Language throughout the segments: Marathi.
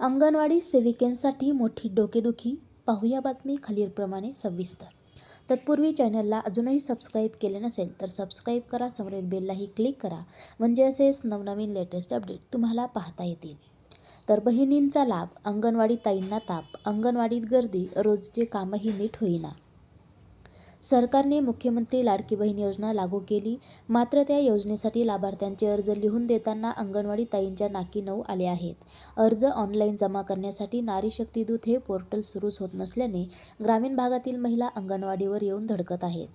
अंगणवाडी सेविकेंसाठी मोठी डोकेदुखी. पाहूया बातमी खालीलप्रमाणे सविस्तर. तत्पूर्वी चॅनलला अजूनही सबस्क्राईब केले नसेल तर सबस्क्राईब करा समोरील बेललाही क्लिक करा. म्हणजे असेच नवनवीन लेटेस्ट अपडेट तुम्हाला पाहता येतील. तर बहिणींचा लाभ अंगणवाडी ताईंना ताप अंगणवाडीत गर्दी रोजचे कामही नीट होईना. सरकारने मुख्यमंत्री लाडकी बहीण योजना लागू केली. मात्र त्या योजनेसाठी लाभार्थ्यांचे अर्ज लिहून देताना अंगणवाडी ताईंच्या नाकी नऊ आले आहेत. अर्ज ऑनलाईन जमा करण्यासाठी नारी शक्ती दूत हे पोर्टल सुरूच होत नसल्याने ग्रामीण भागातील महिला अंगणवाडीवर येऊन धडकत आहेत.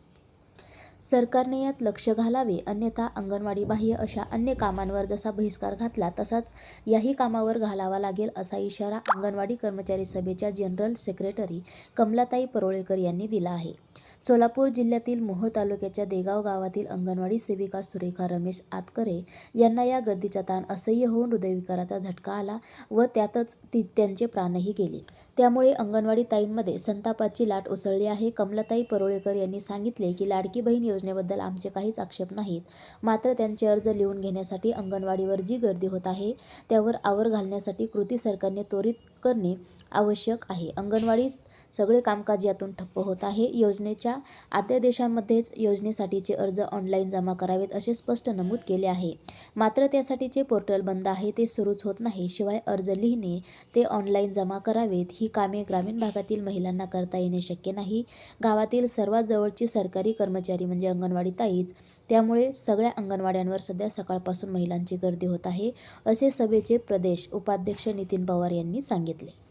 सरकारने यात लक्ष घालावे अन्यथा अंगणवाडीबाह्य अशा अन्य कामांवर जसा बहिष्कार घातला तसाच याही कामावर घालावा लागेल असा इशारा अंगणवाडी कर्मचारी सभेच्या जनरल सेक्रेटरी कमलाताई परोळेकर यांनी दिला आहे. सोलापूर जिल्ह्यातील मोहोळ तालुक्याच्या देगाव गावातील अंगणवाडी सेविका सुरेखा रमेश आतकरे यांना या गर्दीचा ताण असह्य होऊन हृदयविकाराचा झटका आला व त्यातच ती त्यांचे प्राणही गेले. त्यामुळे अंगणवाडी ताईंमध्ये संतापाची लाट उसळली आहे. कमलाताई परोळेकर यांनी सांगितले की लाडकी बहीण योजनेबद्दल आमचे काहीच आक्षेप नाहीत. मात्र त्यांचे अर्ज लिहून घेण्यासाठी अंगणवाडीवर जी गर्दी होत आहे त्यावर आवर घालण्यासाठी कृती सरकारने त्वरित करणे आवश्यक आहे. अंगणवाडी सगळे कामकाज यातून ठप्प होत आहे. योजनेच्या अध्यादेशामध्येच योजनेसाठीचे अर्ज ऑनलाईन जमा करावेत असे स्पष्ट नमूद केले आहे. मात्र त्यासाठीचे पोर्टल बंद आहे ते सुरूच होत नाही. शिवाय अर्ज लिहिणे ते ऑनलाईन जमा करावेत ही कामे ग्रामीण भागातील महिलांना करता येणे शक्य नाही. गावातील सर्वात जवळची सरकारी कर्मचारी म्हणजे अंगणवाडी ताईच. त्यामुळे सगळ्या अंगणवाड्यांवर सध्या सकाळपासून महिलांची गर्दी होत आहे असे सभेचे प्रदेश उपाध्यक्ष नितीन पवार यांनी सांगितले.